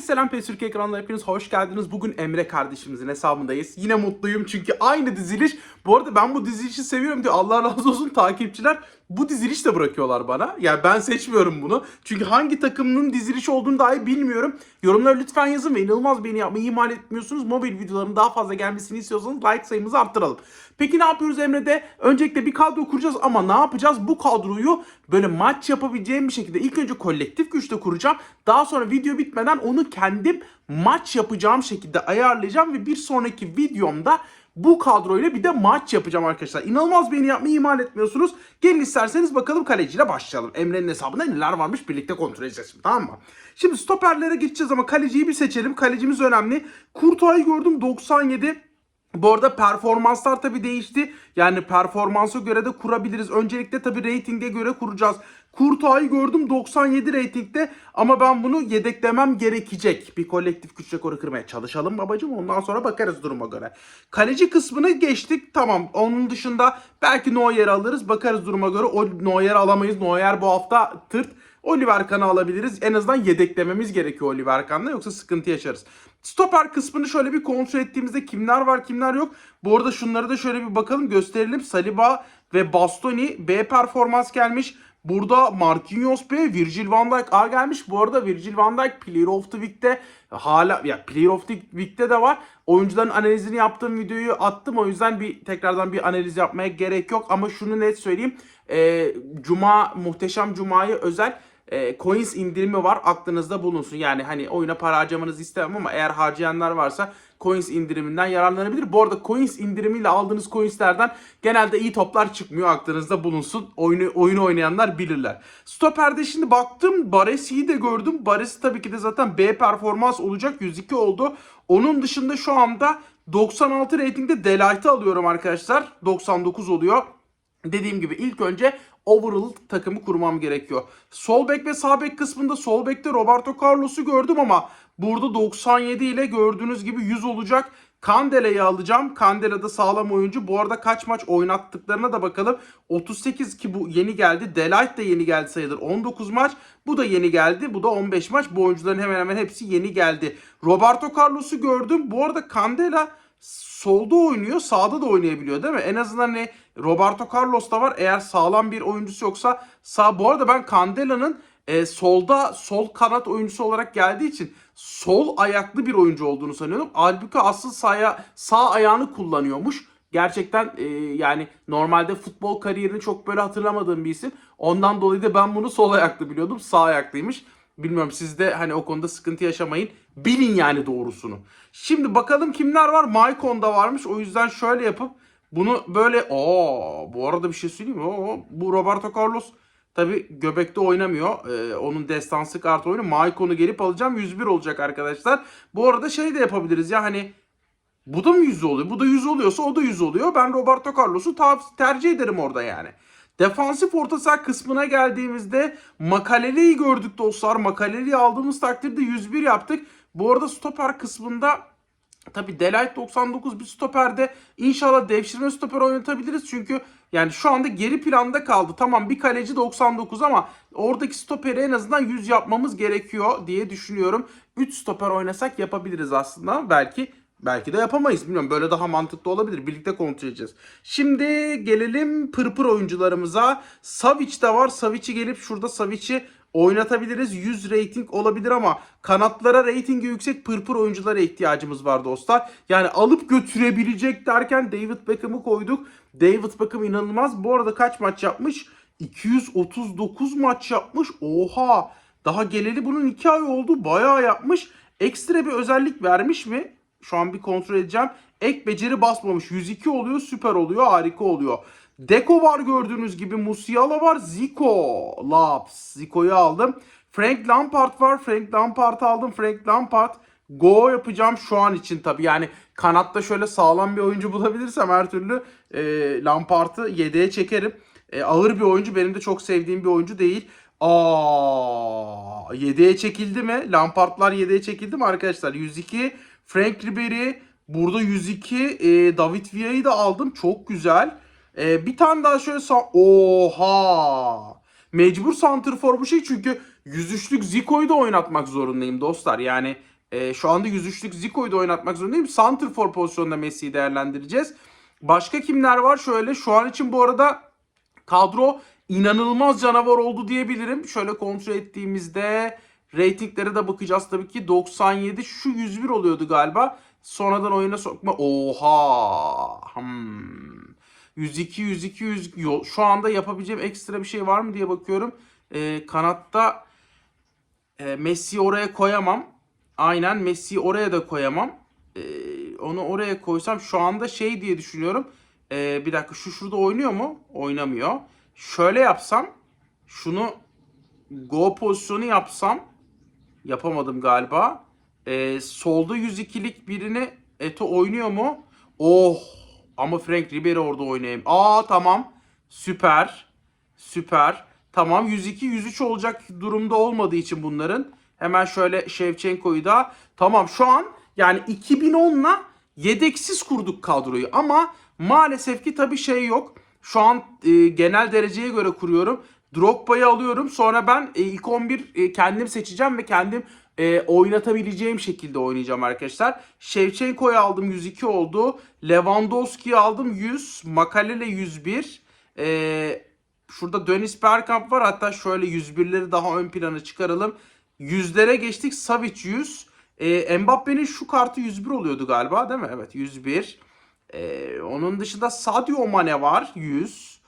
Herkese selam Pesürk ekranına hepiniz hoş geldiniz. Bugün Emre kardeşimizin hesabındayız. Yine mutluyum çünkü aynı diziliş. Bu arada ben bu dizilişi seviyorum diye Allah razı olsun takipçiler bu diziliş de bırakıyorlar bana. Yani ben seçmiyorum bunu. Çünkü hangi takımının dizilişi olduğunu dahi bilmiyorum. Yorumlara lütfen yazın ve inanılmaz beğeni yapmayı ihmal etmiyorsunuz. Mobil videoların daha fazla gelmesini istiyorsanız like sayımızı arttıralım. Peki ne yapıyoruz Emre'de? Öncelikle bir kadro kuracağız ama ne yapacağız? Bu kadroyu böyle maç yapabileceğim bir şekilde ilk önce kolektif güçte kuracağım. Daha sonra video bitmeden onu kendim maç yapacağım şekilde ayarlayacağım ve bir sonraki videomda bu kadroyla bir de maç yapacağım arkadaşlar. İnanılmaz beğeni yapmayı ihmal etmiyorsunuz. Gelin isterseniz bakalım kaleciyle başlayalım. Emre'nin hesabında neler varmış birlikte kontrol edeceğiz şimdi tamam mı? Şimdi stoperlere geçeceğiz ama kaleciyi bir seçelim. Kalecimiz önemli. Kurtuay'ı gördüm 97. Bu arada performanslar tabii değişti. Yani performansa göre de kurabiliriz. Öncelikle tabii reytinge göre kuracağız. Kurtuğa'yı gördüm 97 reytingde ama ben bunu yedeklemem gerekecek. Bir kolektif güç rekoru kırmaya çalışalım babacım. Ondan sonra bakarız duruma göre. Kaleci kısmını geçtik. Tamam. Onun dışında belki Neuer'i alırız. Bakarız duruma göre. O Neuer'i alamayız. Neuer bu hafta tırt. Oliver Kahn'ı alabiliriz. En azından yedeklememiz gerekiyor Oliver Kahn'la yoksa sıkıntı yaşarız. Stoper kısmını şöyle bir kontrol ettiğimizde kimler var kimler yok. Bu arada şunları da şöyle bir bakalım gösterelim. Saliba ve Bastoni B performans gelmiş. Burada Marquinhos B, Virgil van Dijk A gelmiş. Bu arada Virgil van Dijk Player of the Week'te hala ya Player of the Week'te de var. Oyuncuların analizini yaptığım videoyu attım. O yüzden bir tekrardan bir analiz yapmaya gerek yok. Ama şunu net söyleyeyim. Ee, Cuma, muhteşem Cuma'yı özel e, coins indirimi var aklınızda bulunsun. Yani hani oyuna para harcamanızı istemem ama eğer harcayanlar varsa coins indiriminden yararlanabilir. Bu arada coins indirimiyle aldığınız coinslerden genelde iyi toplar çıkmıyor aklınızda bulunsun. Oyunu, oyunu oynayanlar bilirler. Stoper'de şimdi baktım Baresi'yi de gördüm. Baresi tabii ki de zaten B performans olacak 102 oldu. Onun dışında şu anda 96 reytingde Delight'ı alıyorum arkadaşlar. 99 oluyor. Dediğim gibi ilk önce overall takımı kurmam gerekiyor. Sol bek ve sağ bek kısmında sol bekte Roberto Carlos'u gördüm ama burada 97 ile gördüğünüz gibi 100 olacak. Candele'yi alacağım. Candela da sağlam oyuncu. Bu arada kaç maç oynattıklarına da bakalım. 38 ki bu yeni geldi. Delight de yeni geldi sayılır. 19 maç. Bu da yeni geldi. Bu da 15 maç. Bu oyuncuların hemen hemen hepsi yeni geldi. Roberto Carlos'u gördüm. Bu arada Candela solda oynuyor, sağda da oynayabiliyor değil mi? En azından hani Roberto Carlos da var. Eğer sağlam bir oyuncusu yoksa sağ. Bu arada ben Candela'nın e, solda sol kanat oyuncusu olarak geldiği için sol ayaklı bir oyuncu olduğunu sanıyordum. Halbuki asıl sağ, sağ ayağını kullanıyormuş. Gerçekten e, yani normalde futbol kariyerini çok böyle hatırlamadığım bir isim. Ondan dolayı da ben bunu sol ayaklı biliyordum. Sağ ayaklıymış. Bilmiyorum siz de hani o konuda sıkıntı yaşamayın. Bilin yani doğrusunu. Şimdi bakalım kimler var? Mykon'da varmış. O yüzden şöyle yapıp bunu böyle o bu arada bir şey söyleyeyim mi? Oo, bu Roberto Carlos tabi göbekte oynamıyor. Ee, onun destansı kart oyunu. Mykon'u gelip alacağım. 101 olacak arkadaşlar. Bu arada şey de yapabiliriz ya hani bu da mı 100 oluyor? Bu da 100 oluyorsa o da 100 oluyor. Ben Roberto Carlos'u tercih ederim orada yani. Defansif orta saha kısmına geldiğimizde Makaleli'yi gördük dostlar. Makaleli'yi aldığımız takdirde 101 yaptık. Bu arada stoper kısmında tabi Delight 99 bir stoperde inşallah devşirme stoper oynatabiliriz. Çünkü yani şu anda geri planda kaldı. Tamam bir kaleci 99 ama oradaki stoperi en azından 100 yapmamız gerekiyor diye düşünüyorum. 3 stoper oynasak yapabiliriz aslında. Belki Belki de yapamayız. Bilmiyorum böyle daha mantıklı olabilir. Birlikte kontrol edeceğiz. Şimdi gelelim pırpır oyuncularımıza. Savic de var. Savic'i gelip şurada Savic'i oynatabiliriz. 100 rating olabilir ama kanatlara ratingi yüksek pırpır oyunculara ihtiyacımız var dostlar. Yani alıp götürebilecek derken David Beckham'ı koyduk. David Beckham inanılmaz. Bu arada kaç maç yapmış? 239 maç yapmış. Oha! Daha geleli bunun 2 ay oldu. Bayağı yapmış. Ekstra bir özellik vermiş mi? Şu an bir kontrol edeceğim. Ek beceri basmamış. 102 oluyor. Süper oluyor. Harika oluyor. Deko var gördüğünüz gibi. Musiala var. Zico. Laps. Zico'yu aldım. Frank Lampard var. Frank Lampard'ı aldım. Frank Lampard. Go yapacağım şu an için tabii. Yani kanatta şöyle sağlam bir oyuncu bulabilirsem her türlü e, Lampard'ı yedeğe çekerim. E, ağır bir oyuncu. Benim de çok sevdiğim bir oyuncu değil. Aa, yedeğe çekildi mi? Lampard'lar yedeğe çekildi mi arkadaşlar? 102 Frank Ribery burada 102 e, David Villa'yı da aldım. Çok güzel. E, bir tane daha şöyle sa- Oha! Mecbur santrfor bu şey çünkü 103'lük Zico'yu da oynatmak zorundayım dostlar. Yani e, şu anda 103'lük Zico'yu da oynatmak zorundayım. Santrfor pozisyonunda Messi'yi değerlendireceğiz. Başka kimler var? Şöyle şu an için bu arada kadro inanılmaz canavar oldu diyebilirim. Şöyle kontrol ettiğimizde reytinglere de bakacağız tabii ki. 97 şu 101 oluyordu galiba. Sonradan oyuna sokma. Oha. Hmm. 102 102 102 Yo- şu anda yapabileceğim ekstra bir şey var mı diye bakıyorum. Ee, kanatta e, Messi'yi oraya koyamam. Aynen Messi'yi oraya da koyamam. Ee, onu oraya koysam şu anda şey diye düşünüyorum. Ee, bir dakika şu şurada oynuyor mu? Oynamıyor. Şöyle yapsam şunu go pozisyonu yapsam yapamadım galiba. Ee, solda 102'lik birini Eto oynuyor mu? Oh ama Frank Ribery orada oynayayım. Aa tamam. Süper. Süper. Tamam 102 103 olacak durumda olmadığı için bunların. Hemen şöyle Shevchenko'yu da. Tamam şu an yani 2010'la yedeksiz kurduk kadroyu ama maalesef ki tabii şey yok. Şu an e, genel dereceye göre kuruyorum. Drogba'yı alıyorum. Sonra ben e, ilk 11 e, kendim seçeceğim ve kendim e, oynatabileceğim şekilde oynayacağım arkadaşlar. Shevchenko'yu aldım 102 oldu. Lewandowski'yi aldım 100. Makalele 101. E, şurada Dönis Bergkamp var. Hatta şöyle 101'leri daha ön plana çıkaralım. Yüzlere geçtik. Savic 100. E, Mbappe'nin şu kartı 101 oluyordu galiba değil mi? Evet 101. E, onun dışında Sadio Mane var 100.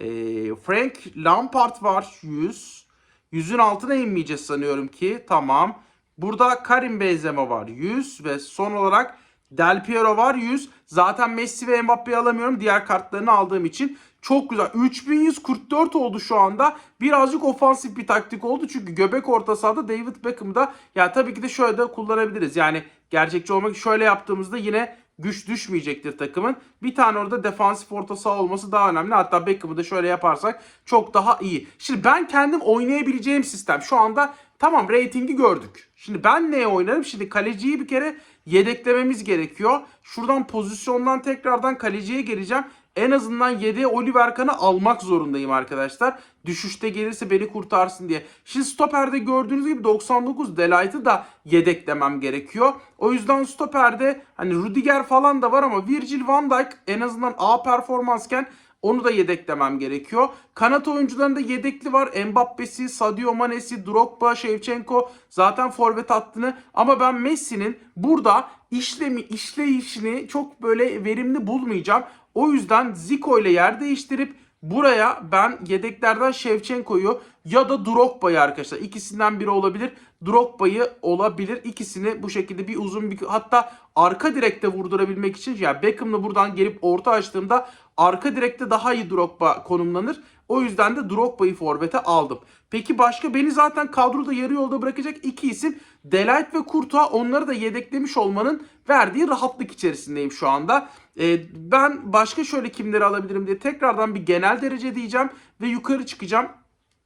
E, Frank Lampard var 100. Yüzün altına inmeyeceğiz sanıyorum ki. Tamam. Burada Karim Benzema var 100 ve son olarak Del Piero var 100. Zaten Messi ve Mbappe'yi alamıyorum diğer kartlarını aldığım için. Çok güzel. 3144 oldu şu anda. Birazcık ofansif bir taktik oldu. Çünkü göbek orta sahada David Beckham'da ya tabii ki de şöyle de kullanabiliriz. Yani gerçekçi olmak şöyle yaptığımızda yine güç düşmeyecektir takımın. Bir tane orada defansif orta saha olması daha önemli. Hatta Beckham'ı da şöyle yaparsak çok daha iyi. Şimdi ben kendim oynayabileceğim sistem şu anda tamam reytingi gördük. Şimdi ben neye oynarım? Şimdi kaleciyi bir kere yedeklememiz gerekiyor. Şuradan pozisyondan tekrardan kaleciye geleceğim. En azından yedeğe Oliver Kahn'ı almak zorundayım arkadaşlar. Düşüşte gelirse beni kurtarsın diye. Şimdi stoperde gördüğünüz gibi 99 Delight'ı da yedeklemem gerekiyor. O yüzden stoperde hani Rudiger falan da var ama Virgil van Dijk en azından A performansken onu da yedeklemem gerekiyor. Kanat oyuncularında yedekli var. Mbappe'si, Sadio Mane'si, Drogba, Shevchenko zaten forvet hattını. Ama ben Messi'nin burada işlemi, işleyişini çok böyle verimli bulmayacağım. O yüzden Zico ile yer değiştirip buraya ben yedeklerden Shevchenko'yu ya da Drogba'yı arkadaşlar ikisinden biri olabilir. Drogba'yı olabilir. İkisini bu şekilde bir uzun bir hatta arka direkte vurdurabilmek için yani Beckham'la buradan gelip orta açtığımda arka direkte daha iyi Drogba konumlanır. O yüzden de Drogba'yı forvete aldım. Peki başka beni zaten kadroda yarı yolda bırakacak iki isim Delight ve Courtois onları da yedeklemiş olmanın verdiği rahatlık içerisindeyim şu anda. Ee, ben başka şöyle kimleri alabilirim diye tekrardan bir genel derece diyeceğim ve yukarı çıkacağım.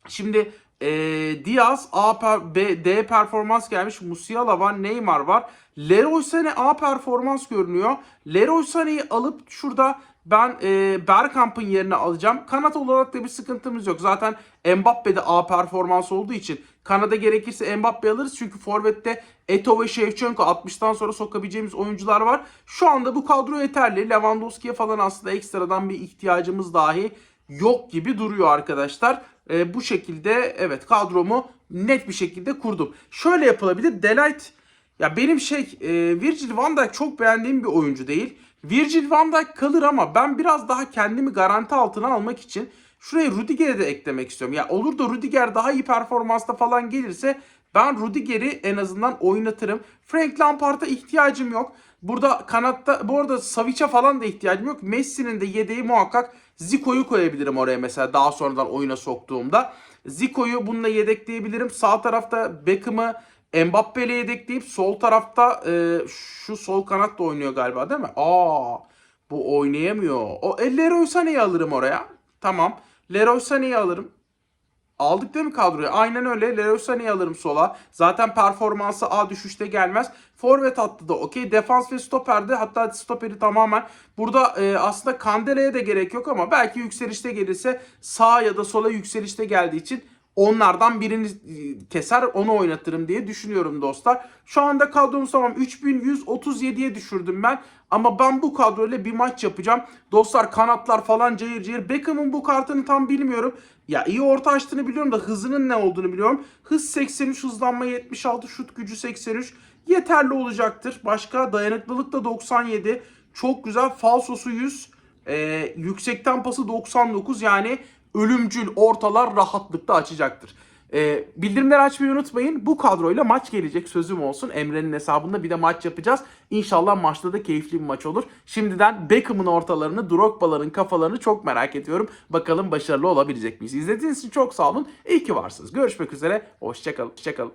Şimdi e, Diaz A B, D performans gelmiş. Musiala var, Neymar var. Leroy Sané A performans görünüyor. Leroy Sané'yi alıp şurada ben e, Bergkamp'ın yerine alacağım. Kanat olarak da bir sıkıntımız yok. Zaten Mbappe de A performans olduğu için Kanada gerekirse Mbappe alırız. Çünkü Forvet'te Eto ve Shevchenko 60'tan sonra sokabileceğimiz oyuncular var. Şu anda bu kadro yeterli. Lewandowski'ye falan aslında ekstradan bir ihtiyacımız dahi yok gibi duruyor arkadaşlar. E, bu şekilde evet kadromu net bir şekilde kurdum. Şöyle yapılabilir. Delight ya benim şey e, Virgil van Dijk çok beğendiğim bir oyuncu değil. Virgil van Dijk kalır ama ben biraz daha kendimi garanti altına almak için şuraya Rudiger'i de eklemek istiyorum. Ya olur da Rudiger daha iyi performansta falan gelirse ben Rudiger'i en azından oynatırım. Frank Lampard'a ihtiyacım yok. Burada kanatta bu arada Savic'e falan da ihtiyacım yok. Messi'nin de yedeği muhakkak Zico'yu koyabilirim oraya mesela daha sonradan oyuna soktuğumda. Zico'yu bununla yedekleyebilirim. Sağ tarafta Beckham'ı Mbappe ile yedekleyip sol tarafta e, şu sol kanat da oynuyor galiba değil mi? Aa bu oynayamıyor. O e, Leroy Sané'yi alırım oraya. Tamam. Leroy Sané'yi alırım. Aldık değil mi kadroyu? Aynen öyle. Leroy Sané'yi alırım sola. Zaten performansı A düşüşte gelmez. Forvet hattı da okey. Defans ve stoperde hatta stoperi tamamen. Burada e, aslında Kandele'ye de gerek yok ama belki yükselişte gelirse sağ ya da sola yükselişte geldiği için onlardan birini e, keser onu oynatırım diye düşünüyorum dostlar. Şu anda kadromuz tamam 3137'ye düşürdüm ben. Ama ben bu kadroyla bir maç yapacağım. Dostlar kanatlar falan cayır cayır. Beckham'ın bu kartını tam bilmiyorum. Ya iyi orta açtığını biliyorum da hızının ne olduğunu biliyorum. Hız 83, hızlanma 76, şut gücü 83. Yeterli olacaktır. Başka dayanıklılık da 97. Çok güzel. Falsosu 100. Ee, yüksekten pası 99 yani ölümcül ortalar rahatlıkla açacaktır. Ee, bildirimleri açmayı unutmayın. Bu kadroyla maç gelecek sözüm olsun. Emre'nin hesabında bir de maç yapacağız. İnşallah maçta da keyifli bir maç olur. Şimdiden Beckham'ın ortalarını, Drogba'ların kafalarını çok merak ediyorum. Bakalım başarılı olabilecek miyiz? İzlediğiniz için çok sağ olun. İyi ki varsınız. Görüşmek üzere. Hoşçakalın. Hoşçakalın.